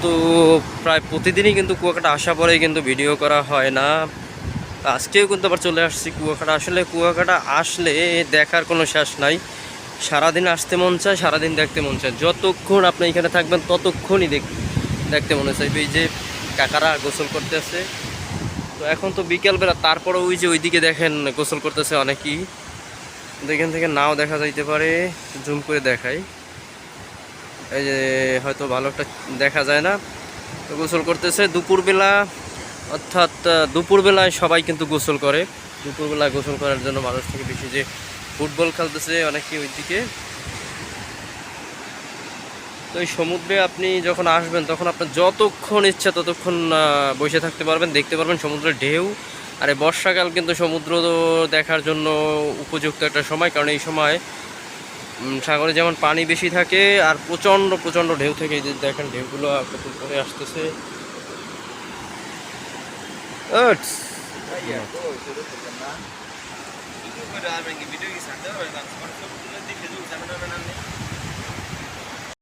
কিন্তু প্রায় প্রতিদিনই কিন্তু কুয়াকাটা আসা পরেই কিন্তু ভিডিও করা হয় না। আজকেও কিন্তু আবার চলে আসছি কুয়াকাটা। আসলে কুয়াকাটা আসলে দেখার কোনো শেষ নাই। সারাদিন আসতে মন চায়, সারাদিন দেখতে মন চায়। যতক্ষণ আপনি এখানে থাকবেন, ততক্ষণই দেখ দেখতে মনে চাইবে। এই যে কাকারা গোসল করতেছে। তো এখন তো বিকেলবেলা তারপরে ওই যে ওইদিকে দেখেন গোসল করতেছে অনেকেই। কিন্তু এখান থেকে নাও দেখা যাইতে পারে। জুম করে দেখাই। এই যে হয়তো ভালো একটা দেখা যায় না। তো গোসল করতেছে। দুপুরবেলা, অর্থাৎ দুপুরবেলায় সবাই কিন্তু গোসল করে। দুপুরবেলা গোসল করার জন্য মানুষ থেকে বেশি যে ফুটবল খেলতেছে, অনেকে ওইদিকে। তো এই সমুদ্রে আপনি যখন আসবেন, তখন আপনার যতক্ষণ ইচ্ছা ততক্ষণ বসে থাকতে পারবেন, দেখতে পারবেন সমুদ্রের ঢেউ। আর এই বর্ষাকাল কিন্তু সমুদ্র দেখার জন্য উপযুক্ত একটা সময়, কারণ এই সময় সাগরে যেমন পানি বেশি থাকে আর প্রচণ্ড প্রচণ্ড ঢেউ থেকে যে দেখেন ঢেউগুলো প্রচুর করে আসতেছে। ওটস।